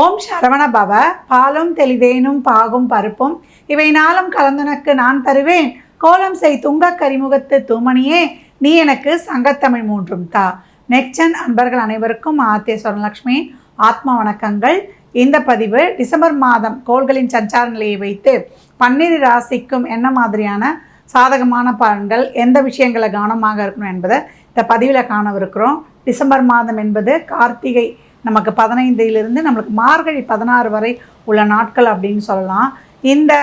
ஓம் சரவண பவ. பாலும் தெளிதேனும் பாகும் பருப்பும். இவை நாளும் கலந்துனக்கு நான் தருவேன். கோலம் செய் துங்கக் கரிமுகத்து தூமணியே. நீ எனக்கு சங்கத்தமிழ் மூன்றும் தா. நெக்சன் அன்பர்கள் அனைவருக்கும் ஆத்திய சுவர்ணலக்ஷ்மி ஆத்ம வணக்கங்கள். இந்த பதிவு டிசம்பர் மாதம் கோள்களின் சஞ்சார நிலையை வைத்து பன்னிரு ராசிக்கும் என்ன மாதிரியான சாதகமான பலன்கள் எந்த விஷயங்களை கவனமாக இருக்கணும் என்பதை இந்த பதிவில் காணவிருக்கிறோம். டிசம்பர் மாதம் என்பது கார்த்திகை நமக்கு பதினைந்திலிருந்து நம்மளுக்கு மார்கழி பதினாறு வரை உள்ள நாட்கள் அப்படின்னு சொல்லலாம். இந்த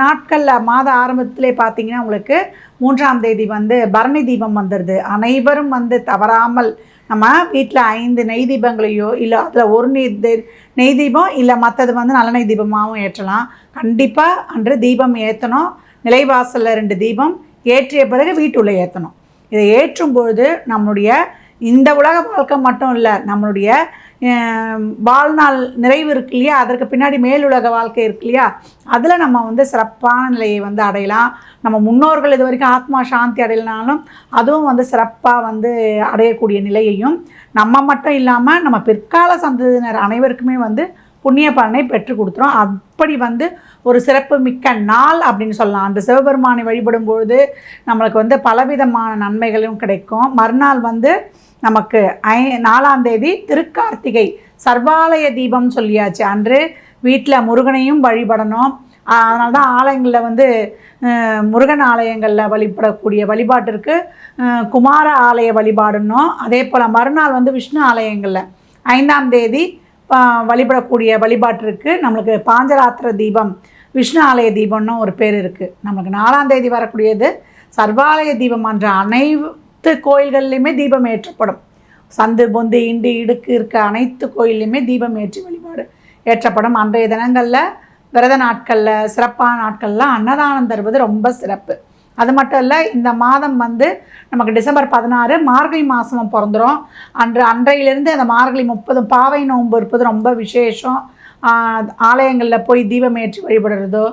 நாட்களில் மாத ஆரம்பத்திலே பார்த்தீங்கன்னா உங்களுக்கு மூன்றாம் தேதி வந்து பரணி தீபம் வந்துடுது அனைவரும் வந்து தவறாமல் நம்ம வீட்டில் ஐந்து நெய் தீபங்களையோ இல்லை அதில் ஒரு நெய் நெய் தீபம் இல்லை மற்றது வந்து நல்லெண்ணெய் தீபமாகவும் ஏற்றலாம். கண்டிப்பாக அன்று தீபம் ஏற்றணும் நிலைவாசலில் ரெண்டு தீபம் ஏற்றிய பிறகு வீட்டுள்ளே ஏற்றணும் இதை ஏற்றும் பொழுது நம்மளுடைய இந்த உலக வாழ்க்கை மட்டும் இல்லை நம்மளுடைய வாழ்நாள் நிறைவு இருக்கு இல்லையா? அதற்கு பின்னாடி மேலுலக வாழ்க்கை இருக்கு இல்லையா? அதில் நம்ம வந்து சிறப்பான நிலையை வந்து அடையலாம். நம்ம முன்னோர்கள் இது வரைக்கும் ஆத்மா சாந்தி அடையலனாலும் அதுவும் வந்து சிறப்பாக வந்து அடையக்கூடிய நிலையையும் நம்ம மட்டும் இல்லாமல் நம்ம பிற்கால சந்ததியினர் அனைவருக்குமே வந்து புண்ணிய பலனை பெற்று கொடுத்துரும். அப்படி வந்து ஒரு சிறப்பு மிக்க நாள் அப்படின்னு சொல்லலாம். அந்த சிவபெருமானை வழிபடும் பொழுது நம்மளுக்கு வந்து பலவிதமான நன்மைகளும் கிடைக்கும். மறுநாள் வந்து நமக்கு ஐ நாலாம் தேதி திருக்கார்த்திகை சர்வாலய தீபம் சொல்லியாச்சு. அன்று வீட்டில் முருகனையும் வழிபடணும். அதனால தான் ஆலயங்களில் வந்து முருகன் ஆலயங்களில் வழிபடக்கூடிய வழிபாட்டிற்கு குமார ஆலய வழிபாடுனோம் அதே போல் மறுநாள் வந்து விஷ்ணு ஆலயங்களில் ஐந்தாம் தேதி வழிபடக்கூடிய வழிபாட்டிற்கு நம்மளுக்கு பாஞ்சராத்திர தீபம் விஷ்ணு ஆலய தீபம்னு ஒரு பேர் இருக்குது நமக்கு நாலாம் தேதி வரக்கூடியது சர்வாலய தீபம் என்ற அனைத்து கோயில்கள்லையுமே தீபம் ஏற்றப்படும். சந்து பொந்து இண்டு இடுக்கு இருக்க அனைத்து கோயில்லையுமே தீபம் ஏற்றி வழிபாடு ஏற்றப்படும். அன்றைய தினங்களில் விரத நாட்களில் சிறப்பான நாட்களில் அன்னதானம் தருவது ரொம்ப சிறப்பு. அது மட்டும் இல்லை இந்த மாதம் வந்து நமக்கு டிசம்பர் பதினாறு மார்கழி மாதமும் பிறந்துரும். அன்று அன்றையிலேருந்து அந்த மார்கழி முப்பது பாவை நோன்பு இருப்பது ரொம்ப விசேஷம். ஆலயங்களில் போய் தீபம் ஏற்றி வழிபடுறதோ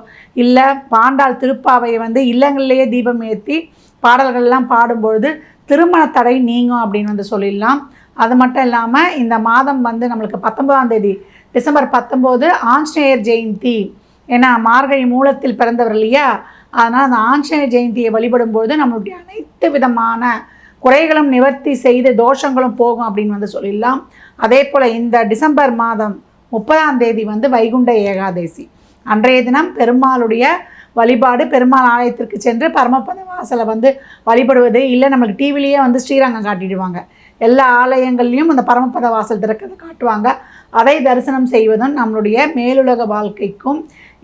இல்லை பாண்டாள் திருப்பாவையை வந்து இல்லங்கள்லேயே தீபம் ஏற்றி பாடல்கள்லாம் பாடும்பொழுது திருமண தடை நீங்கும் அப்படின்னு வந்து சொல்லிடலாம். அது மட்டும் இல்லாமல் இந்த மாதம் வந்து நம்மளுக்கு பத்தொன்பதாம் தேதி டிசம்பர் பத்தொம்போது ஆஞ்சநேயர் ஜெயந்தி. ஏன்னா மார்கழி மூலத்தில் பிறந்தவர் இல்லையா? அதனால் அந்த ஆஞ்சநேய ஜெயந்தியை வழிபடும்போது நம்மளுடைய அனைத்து விதமான குறைகளும் நிவர்த்தி செய்து தோஷங்களும் போகும் அப்படின்னு வந்து சொல்லிடலாம். அதே போல் இந்த டிசம்பர் மாதம் முப்பதாம் தேதி வந்து வைகுண்ட ஏகாதேசி. அன்றைய தினம் பெருமாளுடைய வழிபாடு பெருமாள் ஆலயத்திற்கு சென்று பரமபத வாசலை வந்து வழிபடுவது இல்லை நம்மளுக்கு டிவிலேயே வந்து ஸ்ரீரங்கம் காட்டிடுவாங்க. எல்லா ஆலயங்கள்லையும் அந்த பரமபத வாசல் திறக்கிறத காட்டுவாங்க. அதை தரிசனம் செய்வதும் நம்மளுடைய மேலுலக வாழ்க்கைக்கும்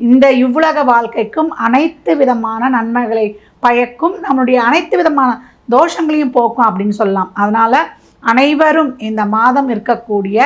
இந்த இவ்வுலக வாழ்க்கைக்கும் அனைத்து விதமான நன்மைகளை பயக்கும் நம்மளுடைய அனைத்து விதமான தோஷங்களையும் போக்கும் அப்படின்னு சொல்லலாம். அதனால் அனைவரும் இந்த மாதம் இருக்கக்கூடிய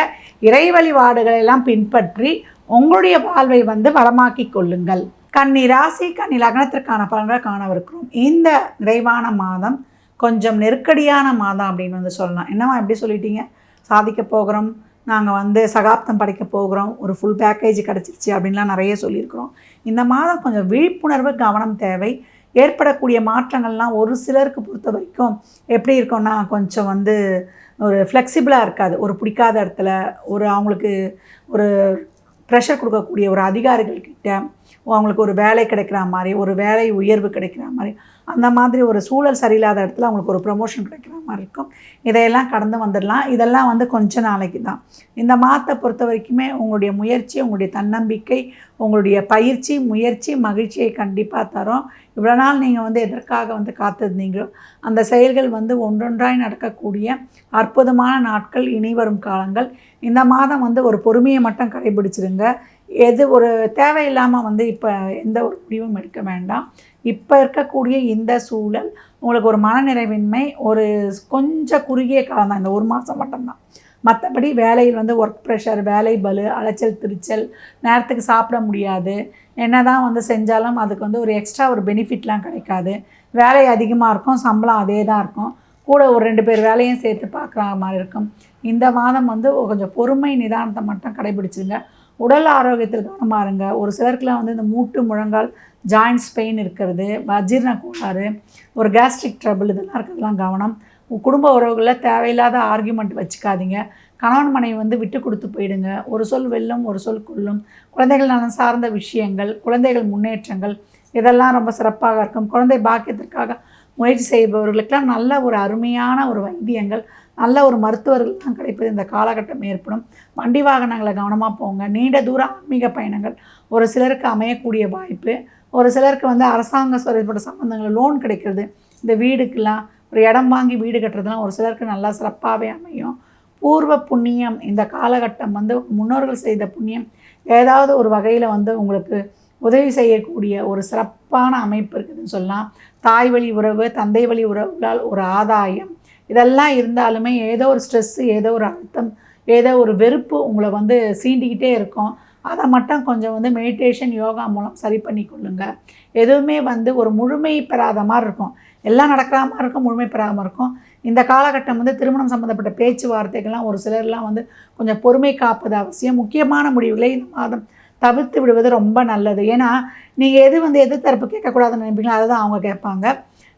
இறை வழிபாடுகளை எல்லாம் பின்பற்றி உங்களுடைய வாழ்வை வந்து வளமாக்கி கொள்ளுங்கள். கன்னி ராசி கன்னி லக்னத்திற்கான பலன்களை காணவிருக்கிறோம். இந்த நிறைவான மாதம் கொஞ்சம் நெருக்கடியான மாதம் அப்படின்னு வந்து சொல்லலாம். என்னம்மா எப்படி சொல்லிட்டீங்க? சாதிக்க போகிறோம். நாங்கள் வந்து சகாப்தம் படைக்க போகிறோம். ஒரு ஃபுல் பேக்கேஜ் கிடச்சிருச்சு அப்படின்லாம் நிறைய சொல்லியிருக்கிறோம். இந்த மாதம் கொஞ்சம் விழிப்புணர்வு கவனம் தேவை. ஏற்படக்கூடிய மாற்றங்கள்லாம் ஒரு சிலருக்கு பொறுத்த வரைக்கும் எப்படி இருக்கும்னா கொஞ்சம் வந்து ஒரு ஃப்ளெக்சிபிளாக இருக்காது. ஒரு பிடிக்காத இடத்துல ஒரு அவங்களுக்கு ஒரு ப்ரெஷர் கொடுக்கக்கூடிய ஒரு அதிகாரிகளுக்கு அவங்களுக்கு ஒரு வேலை கிடைக்கிற மாதிரி ஒரு வேலை உயர்வு கிடைக்கிற மாதிரி அந்த மாதிரி ஒரு சூழல் சரியில்லாத இடத்துல அவங்களுக்கு ஒரு ப்ரமோஷன் கிடைக்கிற மாதிரி இருக்கும். இதையெல்லாம் கடந்து வந்துடலாம். இதெல்லாம் வந்து கொஞ்ச நாளைக்கு தான். இந்த மாதத்தை பொறுத்த வரைக்குமே உங்களுடைய முயற்சி உங்களுடைய தன்னம்பிக்கை உங்களுடைய பயிற்சி முயற்சி மகிழ்ச்சியை கண்டிப்பாக தரும். இவ்வளோ நாள் நீங்கள் வந்து எதற்காக வந்து காத்திருந்தீங்களோ அந்த செயல்கள் வந்து ஒன்றொன்றாய் நடக்கக்கூடிய அற்புதமான நாட்கள் இனி வரும் காலங்கள். இந்த மாதம் வந்து ஒரு பொறுமையை மட்டும் கடைபிடிச்சிருங்க. எது ஒரு தேவையில்லாமல் வந்து இப்போ எந்த ஒரு முடிவும் எடுக்க வேண்டாம். இப்போ இருக்கக்கூடிய இந்த சூழல் உங்களுக்கு ஒரு மனநிறைவின்மை ஒரு கொஞ்சம் குறுகிய காலம் தான் இந்த ஒரு மாதம் மட்டும்தான். மற்றபடி வேலையில் வந்து ஒர்க் ப்ரெஷர் வேலை பலு அலைச்சல் திருச்சல் நேரத்துக்கு சாப்பிட முடியாது. என்ன தான் வந்து செஞ்சாலும் அதுக்கு வந்து ஒரு எக்ஸ்ட்ரா ஒரு பெனிஃபிட்லாம் கிடைக்காது. வேலை அதிகமாக இருக்கும் சம்பளம் அதே தான் இருக்கும். கூட ஒரு ரெண்டு பேர் வேலையும் சேர்த்து பார்க்குற மாதிரி இருக்கும். இந்த மாதம் வந்து கொஞ்சம் பொறுமை நிதானத்தை மட்டும் கடைபிடிச்சிருங்க. உடல் ஆரோக்கியத்தில் கவனமாக இருங்க. ஒரு சிலருக்குலாம் வந்து இந்த மூட்டு முழங்கால் ஜாயின்ட்ஸ் பெயின் இருக்கிறது அஜீரண கோளாறு ஒரு கேஸ்ட்ரிக் ட்ரபிள் இதெல்லாம் இருக்கிறதுலாம் கவனம். குடும்ப உறவுகளில் தேவையில்லாத ஆர்கியூமெண்ட் வச்சுக்காதீங்க. கணவன் மனைவி வந்து விட்டு கொடுத்து போயிடுங்க. ஒரு சொல் வெல்லும் ஒரு சொல் கொல்லும். குழந்தைகள் நலன் சார்ந்த விஷயங்கள் குழந்தைகள் முன்னேற்றங்கள் இதெல்லாம் ரொம்ப சிறப்பாக இருக்கும். குழந்தை பாக்கியத்திற்காக முயற்சி செய்பவர்களுக்கெல்லாம் நல்ல ஒரு அருமையான ஒரு வைத்தியங்கள் நல்ல ஒரு மருத்துவர்கள் தான் கிடைப்பது. இந்த காலகட்டம் ஏற்படும். வண்டி வாகனங்களை கவனமாக போங்க. நீண்ட தூர ஆன்மீக பயணங்கள். ஒரு சிலருக்கு அமையக்கூடிய வாய்ப்பு. ஒரு சிலருக்கு வந்து அரசாங்க சொல்லப்பட்ட சம்மந்தங்கள் லோன் கிடைக்கிறது. இந்த வீடுக்கெல்லாம் ஒரு இடம் வாங்கி வீடு கட்டுறதுலாம் ஒரு சிலருக்கு நல்லா சிறப்பாகவே அமையும். பூர்வ புண்ணியம் இந்த காலகட்டம் வந்து முன்னோர்கள் செய்த புண்ணியம். ஏதாவது ஒரு வகையில் வந்து உங்களுக்கு உதவி செய்யக்கூடிய ஒரு சிறப்பான அமைப்பு இருக்குதுன்னு சொல்லலாம். தாய் வழி உறவு தந்தை வழி உறவுகளால் ஒரு ஆதாயம். இதெல்லாம் இருந்தாலுமே ஏதோ ஒரு ஸ்ட்ரெஸ்ஸு ஏதோ ஒரு அழுத்தம் ஏதோ ஒரு வெறுப்பு உங்களை வந்து சீண்டிக்கிட்டே இருக்கும். அதை மட்டும் கொஞ்சம் வந்து மெடிடேஷன் யோகா மூலம் சரி பண்ணி கொள்ளுங்க. எதுவுமே வந்து ஒரு முழுமை பெறாத மாதிரி இருக்கும். எல்லாம் நடக்கிற மாதிரி இருக்கும் முழுமை பெறாமல் இருக்கும். இந்த காலகட்டம் வந்து திருமணம் சம்மந்தப்பட்ட பேச்சுவார்த்தைகள்லாம் ஒரு சிலர்லாம் வந்து கொஞ்சம் பொறுமை காப்பது அவசியம். முக்கியமான முடிவுகளை இந்த மாதம் தவிர்த்து விடுவது ரொம்ப நல்லது. ஏன்னா நீங்கள் எது வந்து எது தரப்பு கேட்கக்கூடாதுன்னு நினைப்பீங்களோ அதை தான் அவங்க கேட்பாங்க.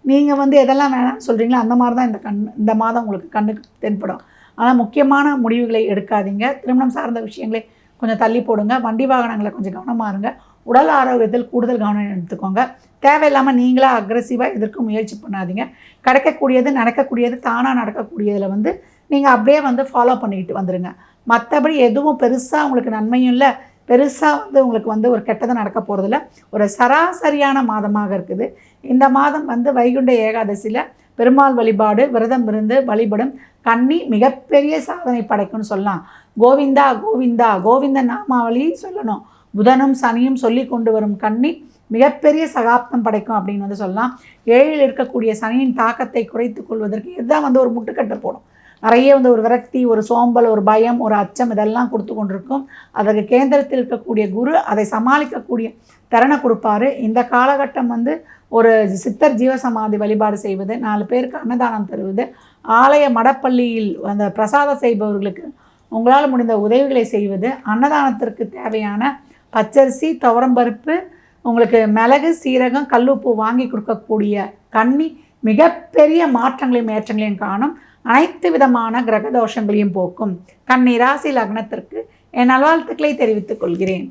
நீங்கள் வந்து எதெல்லாம் வேணாம்னு சொல்கிறீங்களோ அந்த மாதிரி தான் இந்த கண் இந்த மாதம் உங்களுக்கு கண்ணுக்கு தென்படும். ஆனால் முக்கியமான முடிவுகளை எடுக்காதீங்க. திருமணம் சார்ந்த விஷயங்களை கொஞ்சம் தள்ளி போடுங்க. வண்டி வாகனங்களை கொஞ்சம் கவனமாக இருங்க. உடல் ஆரோக்கியத்தில் கூடுதல் கவனம் எடுத்துக்கோங்க. தேவையில்லாமல் நீங்களாக அக்ரெசிவாக எதிர்க்க முயற்சி பண்ணாதீங்க. கிடைக்கக்கூடியது நடக்கக்கூடியது தானாக நடக்கக்கூடியதில் வந்து நீங்கள் அப்படியே வந்து ஃபாலோ பண்ணிக்கிட்டு வந்துடுங்க மற்றபடி எதுவும் பெருசாக உங்களுக்கு நன்மையும் இல்லை. பெருசாக வந்து உங்களுக்கு வந்து ஒரு கெட்டது நடக்க போகிறதில்ல ஒரு சராசரியான மாதமாக இருக்குது. இந்த மாதம் வந்து வைகுண்ட ஏகாதசியில் பெருமாள் வழிபாடு விரதம் இருந்து வழிபடும் கன்னி மிகப்பெரிய சாதனை படைக்கும்னு சொல்லலாம். கோவிந்தா கோவிந்தா கோவிந்த நாமாவளி சொல்லணும். புதனும் சனியும் சொல்லி கொண்டு வரும் கன்னி மிகப்பெரிய சகாப்தம் படைக்கும் அப்படின்னு வந்து சொல்லலாம். ஏழில் இருக்கக்கூடிய சனியின் தாக்கத்தை குறைத்து கொள்வதற்கு இதுதான் வந்து ஒரு முட்டுக்கட்டை போடும். நிறைய வந்து ஒரு விரக்தி ஒரு சோம்பல் ஒரு பயம் ஒரு அச்சம் இதெல்லாம் கொடுத்து கொண்டிருக்கும். அதற்கு கேந்திரத்தில் இருக்கக்கூடிய குரு அதை சமாளிக்கக்கூடிய திறனை கொடுப்பாரு. இந்த காலகட்டம் வந்து ஒரு சித்தர் ஜீவசமாதி வழிபாடு செய்வது நாலு பேருக்கு அன்னதானம் தருவது ஆலய மடப்பள்ளியில் அந்த பிரசாதம் செய்பவர்களுக்கு உங்களால் முடிந்த உதவிகளை செய்வது அன்னதானத்திற்கு தேவையான பச்சரிசி துவரம்பருப்பு உங்களுக்கு மிளகு சீரகம் கல்லுப்பு வாங்கி கொடுக்கக்கூடிய கண்ணி மிகப்பெரிய மாற்றங்களையும் ஏற்றங்களையும் காணும். அனைத்து விதமான கிரக தோஷங்களையும் போக்கும். கன்னி ராசி லக்னத்திற்கு என் நல்வாழ்த்துக்களை தெரிவித்துக் கொள்கிறேன்.